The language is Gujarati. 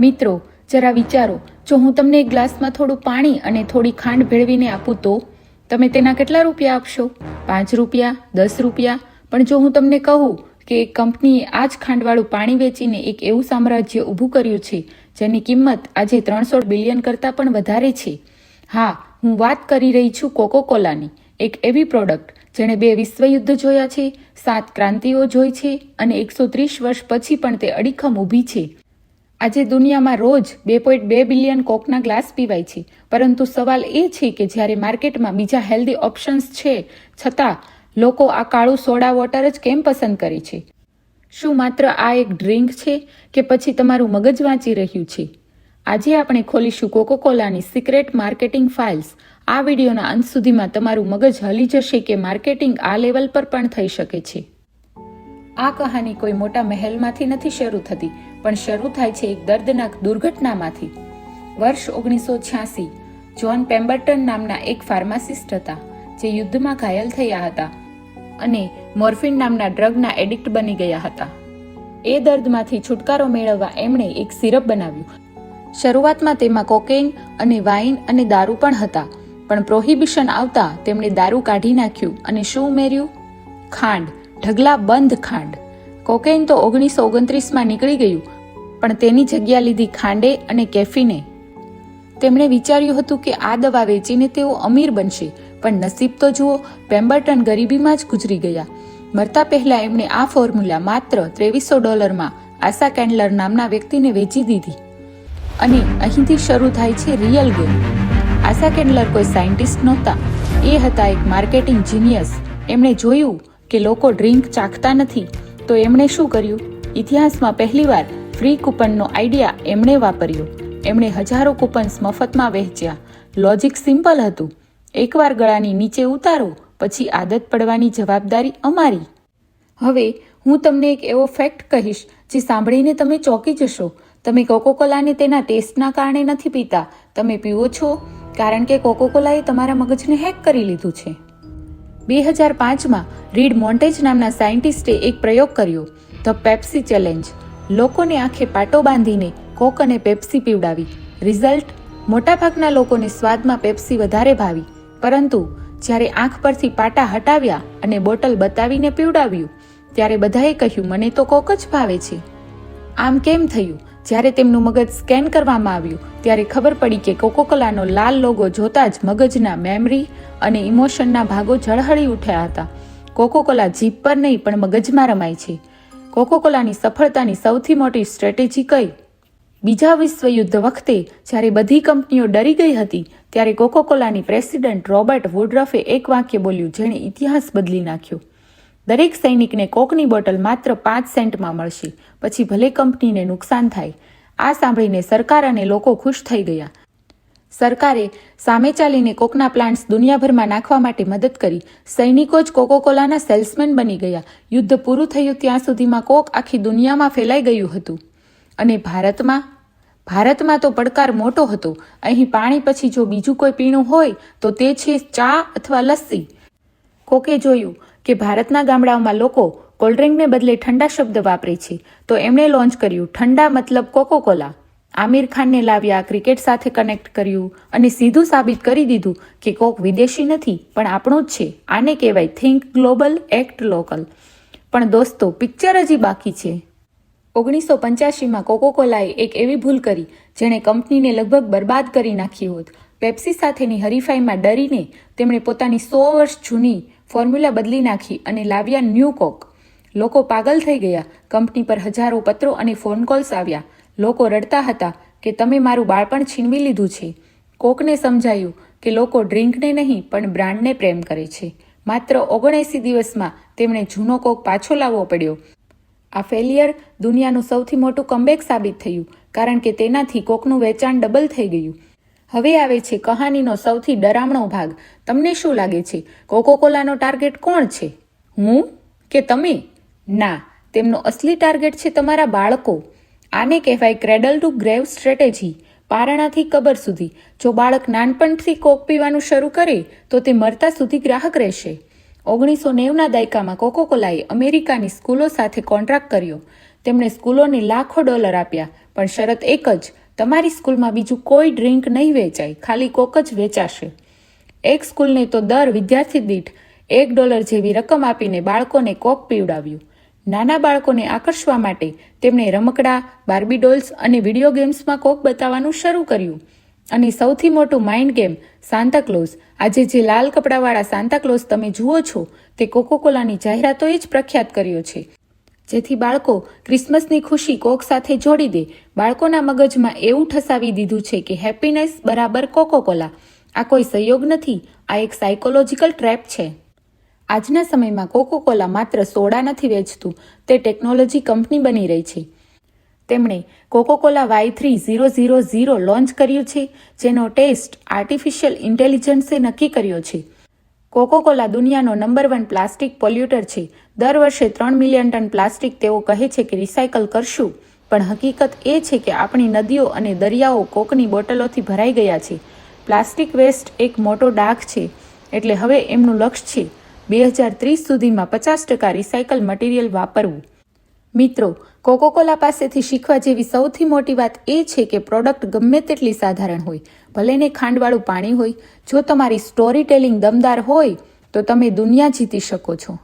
મિત્રો, જરા વિચારો. જો હું તમને એક ગ્લાસમાં થોડું પાણી અને થોડી ખાંડ ભેળવીને આપું તો? તમે તેના કેટલા રૂપિયા આપશો? પાંચ રૂપિયા, દસ રૂપિયા? પણ જો હું તમને કહું કે કંપનીએ આ જ ખાંડવાળું પાણી વેચીને એક એવું સામ્રાજ્ય ઊભું કર્યું છે, જેની કિંમત આજે ત્રણસો બિલિયન કરતાં પણ વધારે છે. હા, હું વાત કરી રહી છું કોકો કોલાની એક એવી પ્રોડક્ટ જેણે બે વિશ્વયુદ્ધ જોયા છે, સાત ક્રાંતિઓ જોઈ છે અને એકસો ત્રીસ વર્ષ પછી પણ તે અડીખમ ઊભી છે. આજે દુનિયામાં રોજ બે પોઈન્ટ બે બિલિયન કોકના ગ્લાસ પીવાય છે. પરંતુ સવાલ એ છે કે જ્યારે માર્કેટમાં બીજા હેલ્ધી ઓપ્શન્સ છે, છતાં લોકો આ કાળું સોડા વોટર જ કેમ પસંદ કરે છે? શું માત્ર આ એક ડ્રિંક છે કે પછી તમારું મગજ વાંચી રહ્યું છે? આજે આપણે ખોલીશું કોકોકોલાની સિક્રેટ માર્કેટિંગ ફાઇલ્સ. આ વિડીયોના અંત સુધીમાં તમારું મગજ હલી જશે કે માર્કેટિંગ આ લેવલ પર પણ થઈ શકે છે. આ કહાની કોઈ મોટા મહેલમાંથી નથી શરૂ થતી, પણ શરૂ થાય છે એક દર્દનાક દુર્ઘટનામાંથી. વર્ષ ઓગણીસો છ્યાસી, જ્હોન પેમ્બર્ટન નામના એક ફાર્માસિસ્ટ હતા, જે યુદ્ધમાં ઘાયલ થયા હતા અને મોર્ફિન નામના ડ્રગના એડિક્ટ બની ગયા હતા. એ દર્દમાંથી છુટકારો મેળવવા એમણે એક સિરપ બનાવ્યું. શરૂઆતમાં તેમાં કોકેઇન અને વાઇન અને દારૂ પણ હતા, પણ પ્રોહિબિશન આવતા તેમણે દારૂ કાઢી નાખ્યું અને શું ઉમેર્યું? ખાંડ. ઢગલા બંધ ખાંડ. કોકેઇન તો ઓગણીસો ઓગણત્રીસમાં નીકળી ગયું, પણ તેની જગ્યા લીધી ખાંડે અને કેફીને. તેમણે વિચાર્યું હતું કે આ દવા વેચીને તેઓ અમીર બનશે, પણ નસીબ તો જુઓ, પેમ્બર્ટન ગરીબીમાં જ ગુજરી ગયા. મરતા પહેલા એમણે આ ફોર્મ્યુલા માત્ર ત્રેવીસો ડોલરમાં આશા કેન્ડલર નામના વ્યક્તિને વેચી દીધી. અને અહીંથી શરૂ થાય છે રિયલ ગેમ. આશા કેન્ડલર કોઈ સાયન્ટિસ્ટ નહોતા. એ હતા એક માર્કેટિંગ જીનિયસ. એમણે જોયું કે લોકો ડ્રિંક ચાખતા નથી, તો એમણે શું કર્યું? ઇતિહાસમાં પહેલીવાર ફ્રી કૂપનનો આઈડિયા એમણે વાપર્યો. એમણે હજારો કૂપન્સ મફતમાં વહેંચ્યા. લોજિક સિમ્પલ હતું. એકવાર ગળાની નીચે ઉતારો, પછી આદત પડવાની જવાબદારી અમારી. હવે હું તમને એક એવો ફેક્ટ કહીશ, જે સાંભળીને તમે ચોંકી જશો. તમે કોકોકોલાને તેના ટેસ્ટના કારણે નથી પીતા. તમે પીવો છો, કારણ કે કોકોકોલાએ તમારા મગજને હેક કરી લીધું છે. બે હજાર પાંચમાં રીડ મોન્ટેજ નામના સાયન્ટિસ્ટે એક પ્રયોગ કર્યો. The Pepsi challenge. લોકોને આંખે પાટો બાંધીને કોક અને પેપ્સી પીવડાવી. રિઝલ્ટ? મોટાભાગના લોકોને સ્વાદમાં પેપ્સી વધારે ભાવી. પરંતુ જ્યારે આંખ પરથી પાટા હટાવ્યા અને બોટલ બતાવીને પીવડાવ્યું, ત્યારે બધાએ કહ્યું, મને તો કોક જ ભાવે છે. આમ કેમ થયું? જ્યારે તેમનું મગજ સ્કેન કરવામાં આવ્યું, ત્યારે ખબર પડી કે કોકોકોલાનો લાલ લોગો જોતા જ મગજના મેમરી અને ઇમોશનના ભાગો ઝળહળી ઉઠ્યા હતા. કોકોકોલા જીભ પર નહીં, પણ મગજમાં રમાય છે. કોકોકોલાની સફળતાની સૌથી મોટી સ્ટ્રેટેજી કઈ? બીજા વિશ્વયુદ્ધ વખતે, જ્યારે બધી કંપનીઓ ડરી ગઈ હતી, ત્યારે કોકોકોલાની પ્રેસિડેન્ટ રોબર્ટ વુડરફે એક વાક્ય બોલ્યું, જેણે ઇતિહાસ બદલી નાખ્યો. દરેક સૈનિકને કોકની બોટલ માત્ર પાંચ સેન્ટમાં મળશે. પછી ભલે કંપનીને નુકસાન થાય. આ સાંભળીને સરકાર અને લોકો ખુશ થઈ ગયા. સરકારે સામે ચાલીને કોકના પ્લાન્ટ્સ દુનિયાભરમાં નાખવા માટે મદદ કરી. સૈનિકો જ કોકોકોલાના સેલ્સમેન બની ગયા. યુદ્ધ પૂરું થયું ત્યાં સુધીમાં કોક આખી દુનિયામાં ફેલાઈ ગયું હતું. અને ભારતમાં? ભારતમાં તો પડકાર મોટો હતો. અહીં પાણી પછી જો બીજું કોઈ પીણું હોય, તો તે છે ચા અથવા લસ્સી. કોકે જોયું કે ભારતના ગામડાઓમાં લોકો કોલ્ડ્રિંકને બદલે ઠંડા શબ્દ વાપરે છે, તો એમણે લોન્ચ કર્યું ઠંડા મતલબ કોકોકોલા આમિર ખાનને લાવ્યા ક્રિકેટ સાથે કનેક્ટ કર્યું અને સીધું સાબિત કરી દીધું કે કોક વિદેશી નથી, પણ આપણું જ છે. આને કહેવાય થિંક ગ્લોબલ એક્ટ લોકલ પણ દોસ્તો પિક્ચર હજી બાકી છે. ઓગણીસો પંચ્યાસીમાં કોકોકોલાએ એક એવી ભૂલ કરી, જેણે કંપનીને લગભગ બરબાદ કરી નાખી હોત. પેપ્સી સાથેની હરીફાઈમાં ડરીને તેમણે પોતાની સો વર્ષ જૂની ફોર્મ્યુલા બદલી નાખી અને લાવ્યા ન્યૂ કોક. લોકો પાગલ થઈ ગયા. કંપની પર હજારો પત્રો અને ફોન કોલ્સ આવ્યા. લોકો રડતા હતા કે તમે મારું બાળપણ છીનવી લીધું છે. કોકને સમજાયું કે લોકો ડ્રિંકને નહીં, પણ બ્રાન્ડને પ્રેમ કરે છે. માત્ર ઓગણએંસી દિવસમાં તેમણે જૂનો કોક પાછો લાવવો પડ્યો. આ ફેલિયર દુનિયાનું સૌથી મોટું કમબેક સાબિત થયું, કારણ કે તેનાથી કોકનું વેચાણ ડબલ થઈ ગયું. હવે આવે છે કહાનીનો સૌથી ડરામણો ભાગ. તમને શું લાગે છે? કોકોકોલાનો ટાર્ગેટ કોણ છે? હું કે તમે? ના, તેમનો અસલી ટાર્ગેટ છે તમારા બાળકો. આને કહેવાય ક્રેડલ ટુ ગ્રેવ સ્ટ્રેટેજી પારણાથી કબર સુધી. જો બાળક નાનપણથી કોક પીવાનું શરૂ કરે, તો તે મરતા સુધી ગ્રાહક રહેશે. ઓગણીસો નેવના દાયકામાં કોકોકોલાએ અમેરિકાની સ્કૂલો સાથે કોન્ટ્રાક્ટ કર્યો. તેમણે સ્કૂલોને લાખો ડોલર આપ્યા, પણ શરત એક જ તમારી સ્કૂલમાં બીજું કોઈ ડ્રિંક નહીં વેચાય, ખાલી કોક જ વેચાશે. એક સ્કૂલને તો દર વિદ્યાર્થી દીઠ એક ડોલર જેવી રકમ આપીને બાળકોને કોક પીવડાવ્યું. નાના બાળકોને આકર્ષવા માટે તેમણે રમકડા, બાર્બી ડોલ્સ અને વીડિયો ગેમ્સમાં કોક બતાવવાનું શરૂ કર્યું. અને સૌથી મોટું માઇન્ડ ગેમ સાન્તાક્લોઝ આજે જે લાલ કપડાવાળા સાંતાક્લોઝ તમે જુઓ છો, તે કોકોકોલાની જાહેરાતોએ જ પ્રખ્યાત કર્યો છે. જેથી બાળકો ક્રિસમસની ખુશી કોક સાથે જોડી દે. બાળકોના મગજમાં એવું ઠસાવી દીધું છે કે હેપીનેસ બરાબર કોકોકોલા. આ કોઈ સંયોગ નથી. આ એક સાયકોલોજીકલ ટ્રેપ છે. આજના સમયમાં કોકોકોલા માત્ર સોડા નથી વેચતું, તે ટેકનોલોજી કંપની બની રહી છે. તેમણે Coca Cola Y three zero zero zero launch કર્યું છે, જેનો ટેસ્ટ આર્ટિફિશિયલ ઇન્ટેલિજન્સે નક્કી કર્યો છે. કોકોકોલા દુનિયાનો નંબર વન પ્લાસ્ટિક પોલ્યુટર છે. દર વર્ષે ત્રણ મિલિયન ટન પ્લાસ્ટિક તેઓ કહે છે કે રિસાયકલ કરશું. પણ હકીકત એ છે કે આપણી નદીઓ અને દરિયાઓ કોકની બોટલોથી ભરાઈ ગયા છે. પ્લાસ્ટિક વેસ્ટ એક મોટો ડાઘ છે. એટલે હવે એમનું લક્ષ્ય છે બે હજાર ત્રીસ સુધીમાં પચાસ ટકા રિસાયકલ મટીરિયલ વાપરવું. મિત્રો કોકોકોલા પાસેથી શીખવા જેવી સૌથી મોટી વાત એ છે કે પ્રોડક્ટ ગમે તેટલી સાધારણ હોય, ભલે ને ખાંડવાળું પાણી હોય, જો તમારી સ્ટોરી ટેલિંગ દમદાર હોય, તો તમે દુનિયા જીતી શકો છો.